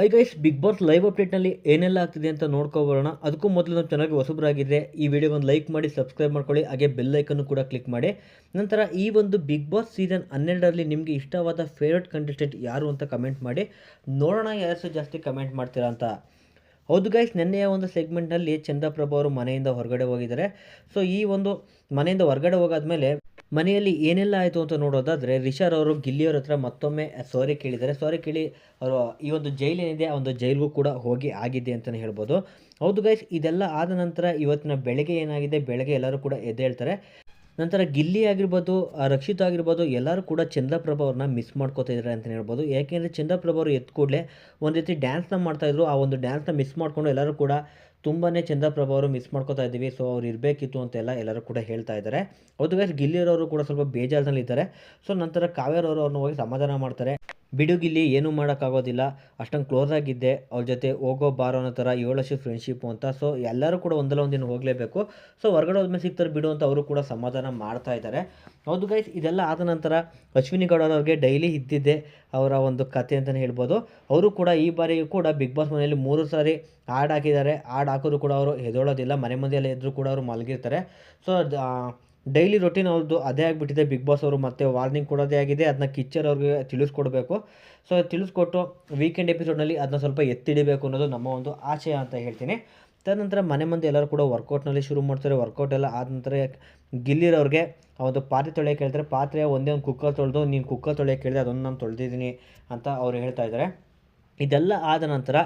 Hi guys Bigg Boss live ಅಪ್ಡೇಟ್ನಲ್ಲಿ ಏನೆಲ್ಲ ಆಗ್ತಿದೆ ಅಂತ ನೋಡ್ಕೊಬರೋಣ ಅದಕ್ಕೂ ಮೊದಲು ನಮ್ಮ ಚೆನ್ನಾಗಿ ಹೊಸಬರಾಗಿದ್ದರೆ ಈ ವಿಡಿಯೋಗೊಂದು ಲೈಕ್ ಮಾಡಿ ಸಬ್ಸ್ಕ್ರೈಬ್ ಮಾಡ್ಕೊಳ್ಳಿ. ಹಾಗೆ ಬೆಲ್ ಐಕನ್ನು ಕೂಡ ಕ್ಲಿಕ್ ಮಾಡಿ. ನಂತರ ಈ ಒಂದು ಬಿಗ್ ಬಾಸ್ ಸೀಸನ್ ಹನ್ನೆರಡರಲ್ಲಿ ನಿಮಗೆ ಇಷ್ಟವಾದ ಫೇವ್ರೆಟ್ ಕಂಟೆಸ್ಟೆಂಟ್ ಯಾರು ಅಂತ ಕಮೆಂಟ್ ಮಾಡಿ. ನೋಡೋಣ ಯಾರು ಜಾಸ್ತಿ ಕಮೆಂಟ್ ಮಾಡ್ತೀರಾ ಅಂತ. ಹೌದು ಗೈಸ್ ನಿನ್ನೆಯ ಒಂದು ಸೆಗ್ಮೆಂಟ್ನಲ್ಲಿ ಚಂದ್ರಪ್ರಭು ಅವರು ಮನೆಯಿಂದ ಹೊರಗಡೆ ಹೋಗಿದ್ದಾರೆ. ಸೊ ಈ ಒಂದು ಮನೆಯಿಂದ ಹೊರಗಡೆ ಹೋಗಾದ್ಮೇಲೆ ಮನೆಯಲ್ಲಿ ಏನೆಲ್ಲ ಆಯಿತು ಅಂತ ನೋಡೋದಾದರೆ ರಿಷಾರ್ ಅವರು ಗಿಲ್ಲಿಯವ್ರ ಹತ್ರ ಮತ್ತೊಮ್ಮೆ ಸಾರಿ ಕೇಳಿದ್ದಾರೆ. ಸಾರಿ ಕೇಳಿ ಅವರು ಈ ಒಂದು ಜೈಲೇನಿದೆ ಆ ಒಂದು ಜೈಲಿಗೂ ಕೂಡ ಹೋಗಿ ಆಗಿದೆ ಅಂತಲೇ ಹೇಳ್ಬೋದು. ಹೌದು ಗೈಸ್ ಇದೆಲ್ಲ ಆದ ನಂತರ ಇವತ್ತಿನ ಬೆಳಗ್ಗೆ ಏನಾಗಿದೆ? ಬೆಳಗ್ಗೆ ಎಲ್ಲರೂ ಕೂಡ ಎದ್ದೇಳ್ತಾರೆ. ನಂತರ ಗಿಲ್ಲಿ ಆಗಿರ್ಬೋದು ರಕ್ಷಿತ್ ಆಗಿರ್ಬೋದು, ಎಲ್ಲರೂ ಕೂಡ ಚಂದ್ರಪ್ರಭ ಅವ್ರನ್ನ ಮಿಸ್ ಮಾಡ್ಕೋತಾ ಇದ್ದಾರೆ ಅಂತಲೇ ಹೇಳ್ಬೋದು. ಯಾಕೆಂದರೆ ಚಂದ್ರಪ್ರಭ ಅವರು ಎದ್ದ ಕೂಡಲೇ ಒಂದು ರೀತಿ ಡ್ಯಾನ್ಸ್ನ ಮಾಡ್ತಾಯಿದ್ರು ಆ ಒಂದು ಡ್ಯಾನ್ಸ್ನ ಮಿಸ್ ಮಾಡಿಕೊಂಡು ಎಲ್ಲರೂ ಕೂಡ ತುಂಬಾ ಚಂದ್ರಪ್ರಭ ಅವರು ಮಿಸ್ ಮಾಡ್ಕೋತಾ ಇದ್ದೀವಿ. ಸೊ ಅವ್ರು ಇರಬೇಕಿತ್ತು ಅಂತೆಲ್ಲ ಎಲ್ಲರೂ ಕೂಡ ಹೇಳ್ತಾ ಇದ್ದಾರೆ ಹೌದು ಗಿಲ್ಲಿಯರವರು ಕೂಡ ಸ್ವಲ್ಪ ಬೇಜಾರಿನಲ್ಲಿದ್ದಾರೆ. ಸೊ ನಂತರ ಕಾವ್ಯರವರು ಅವ್ರನ್ನ ಹೋಗಿ ಸಮಾಧಾನ ಮಾಡ್ತಾರೆ. ಬಿಡು ಗಿಲ್ಲಿ ಏನೂ ಮಾಡೋಕ್ಕಾಗೋದಿಲ್ಲ. ಅಷ್ಟೊಂದು ಕ್ಲೋಸ್ ಆಗಿದ್ದೆ ಅವ್ರ ಜೊತೆ ಹೋಗೋ ಬಾರೋ ಅನ್ನೋ ಥರ ಏಳು ವರ್ಷ ಫ್ರೆಂಡ್ಶಿಪ್ಪು ಅಂತ. ಸೊ ಎಲ್ಲರೂ ಕೂಡ ಒಂದಲ್ಲ ಒಂದಿನ ಹೋಗಲೇಬೇಕು. ಸೊ ಹೊರಗಡೆ ಹೋದ್ಮೇಲೆ ಸಿಗ್ತಾರೆ ಬಿಡು ಅಂತ ಅವರು ಕೂಡ ಸಮಾಧಾನ ಮಾಡ್ತಾ ಇದ್ದಾರೆ. ಹೌದು ಗೈಸ್ ಇದೆಲ್ಲ ಆದ ನಂತರ ಅಶ್ವಿನಿ ಗೌಡ ಅವ್ರಿಗೆ ಡೈಲಿ ಇದ್ದಿದ್ದೆ ಅವರ ಒಂದು ಕತೆ ಅಂತಲೇ ಹೇಳ್ಬೋದು. ಅವರು ಕೂಡ ಈ ಬಾರಿಯೂ ಕೂಡ ಬಿಗ್ ಬಾಸ್ ಮನೆಯಲ್ಲಿ ಮೂರು ಸಾರಿ ಹಾಡು ಹಾಕಿದ್ದಾರೆ. ಹಾಡು ಹಾಕಿದ್ರು ಕೂಡ ಅವರು ಹೆದೋಳೋದಿಲ್ಲ ಮನೆ ಮಂದಿಯಲ್ಲೇ ಇದ್ದರೂ ಕೂಡ ಅವರು ಮಲಗಿರ್ತಾರೆ. ಸೊ ಡೈಲಿ ರೊಟೀನ್ ಅವ್ರದ್ದು ಅದೇ ಆಗಿಬಿಟ್ಟಿದೆ. ಬಿಗ್ ಬಾಸ್ ಅವರು ಮತ್ತೆ ವಾರ್ನಿಂಗ್ ಕೊಡೋದೇ ಆಗಿದೆ. ಅದನ್ನ ಕಿಚ್ಚರ್ ಅವ್ರಿಗೆ ತಿಳಿಸ್ಕೊಡ್ಬೇಕು. ಸೊ ತಿಳಿಸ್ಕೊಟ್ಟು ವೀಕೆಂಡ್ ಎಪಿಸೋಡ್ನಲ್ಲಿ ಅದನ್ನ ಸ್ವಲ್ಪ ಎತ್ತಿಡಿಬೇಕು ಅನ್ನೋದು ನಮ್ಮ ಒಂದು ಆಶಯ ಅಂತ ಹೇಳ್ತೀನಿ. ತದನಂತರ ಮನೆ ಮಂದಿ ಎಲ್ಲರೂ ಕೂಡ ವರ್ಕೌಟ್ನಲ್ಲಿ ಶುರು ಮಾಡ್ತಾರೆ. ವರ್ಕೌಟ್ ಎಲ್ಲ ಆದ ನಂತರ ಗಿಲ್ಲಿರೋರಿಗೆ ಒಂದು ಪಾತ್ರೆ ತೊಳೆಯೋಕೆ ಹೇಳ್ತಾರೆ. ಪಾತ್ರೆ ಒಂದೇ ಒಂದು ಕುಕ್ಕರ್ ತೊಳೆದು, ನೀನು ಕುಕ್ಕರ್ ತೊಳೆಯೋಕೆ ಹೇಳಿದೆ ಅದೊಂದು ನಾನು ತೊಳೆದಿದ್ದೀನಿ ಅಂತ ಅವ್ರು ಹೇಳ್ತಾ ಇದ್ದಾರೆ. ಇದೆಲ್ಲ ಆದ ನಂತರ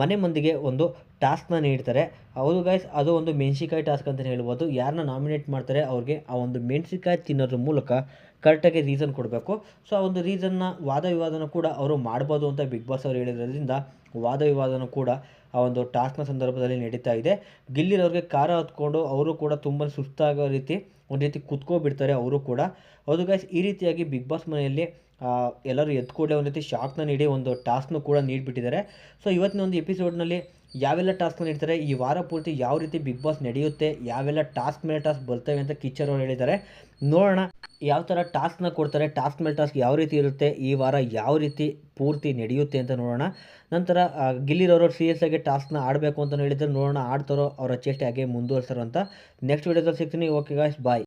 ಮನೆ ಮಂದಿಗೆ ಒಂದು ಟಾಸ್ಕ್ನ ನೀಡ್ತಾರೆ. ಅವರು ಗೈಸ್ ಅದು ಒಂದು ಮೆಣಸಿಕಾಯಿ ಟಾಸ್ಕ್ ಅಂತಲೇ ಹೇಳ್ಬೋದು. ಯಾರನ್ನ ನಾಮಿನೇಟ್ ಮಾಡ್ತಾರೆ, ಅವ್ರಿಗೆ ಆ ಒಂದು ಮೆಣಸಿಕಾಯಿ ತಿನ್ನೋದ್ರ ಮೂಲಕ ಕರೆಕ್ಟಾಗಿ ರೀಸನ್ ಕೊಡಬೇಕು. ಸೊ ಆ ಒಂದು ರೀಸನ್ನ ವಾದ ವಿವಾದನ ಕೂಡ ಅವರು ಮಾಡ್ಬೋದು ಅಂತ ಬಿಗ್ ಬಾಸ್ ಅವರು ಹೇಳಿರೋದ್ರಿಂದ ವಾದ ವಿವಾದನ ಕೂಡ ಆ ಒಂದು ಟಾಸ್ಕ್ನ ಸಂದರ್ಭದಲ್ಲಿ ನಡೀತಾ ಇದೆ. ಗಿಲ್ಲಿರೋರಿಗೆ ಖಾರ ಹತ್ಕೊಂಡು ಅವರು ಕೂಡ ತುಂಬ ಸುಸ್ತಾಗೋ ರೀತಿ, ಒಂದು ರೀತಿ ಕುತ್ಕೊಬಿಡ್ತಾರೆ ಅವರು ಕೂಡ. ಹೌದು ಗೈಸ್ ಈ ರೀತಿಯಾಗಿ ಬಿಗ್ ಬಾಸ್ ಮನೆಯಲ್ಲಿ ಎಲ್ಲರೂ ಎದ್ದು ಕೂಡಲೇ ಒಂದು ರೀತಿ ಶಾಕ್ನ ನೀಡಿ ಒಂದು ಟಾಸ್ಕ್ನು ಕೂಡ ನೀಡಿಬಿಟ್ಟಿದ್ದಾರೆ. ಸೊ ಇವತ್ತಿನ ಒಂದು ಎಪಿಸೋಡ್ನಲ್ಲಿ ಯಾವೆಲ್ಲ ಟಾಸ್ಕ್ನ ನೀಡ್ತಾರೆ? ಈ ವಾರ ಪೂರ್ತಿ ಯಾವ ರೀತಿ ಬಿಗ್ ಬಾಸ್ ನಡೆಯುತ್ತೆ? ಯಾವೆಲ್ಲ ಟಾಸ್ಕ್ ಮೇಲೆ ಟಾಸ್ಕ್ ಬರ್ತವೆ ಅಂತ ಕಿಚ್ಚರ್ ಅವರು ಹೇಳಿದ್ದಾರೆ. ನೋಡೋಣ ಯಾವ ಥರ ಟಾಸ್ಕ್ನ ಕೊಡ್ತಾರೆ ಟಾಸ್ಕ್ ಮೇಲೆ ಟಾಸ್ಕ್ ಯಾವ ರೀತಿ ಇರುತ್ತೆ, ಈ ವಾರ ಯಾವ ರೀತಿ ಪೂರ್ತಿ ನಡೆಯುತ್ತೆ ಅಂತ ನೋಡೋಣ. ನಂತರ ಗಿಲ್ಲಿರೋರು ಸಿ ಎಸ್ ಆಗಿ ಟಾಸ್ಕ್ನ ಆಡಬೇಕು ಅಂತ ಹೇಳಿದ್ರು. ನೋಡೋಣ ಆಡ್ತಾರೋ ಅವರ ಚೇಷ್ಟೆ ಹಾಗೆ ಮುಂದುವರ್ಸೋರು ಅಂತ. ನೆಕ್ಸ್ಟ್ ವೀಡಿಯೋದಲ್ಲಿ ಸಿಗ್ತೀನಿ. ಓಕೆ ಗಾಯ್ಸ್ ಬಾಯ್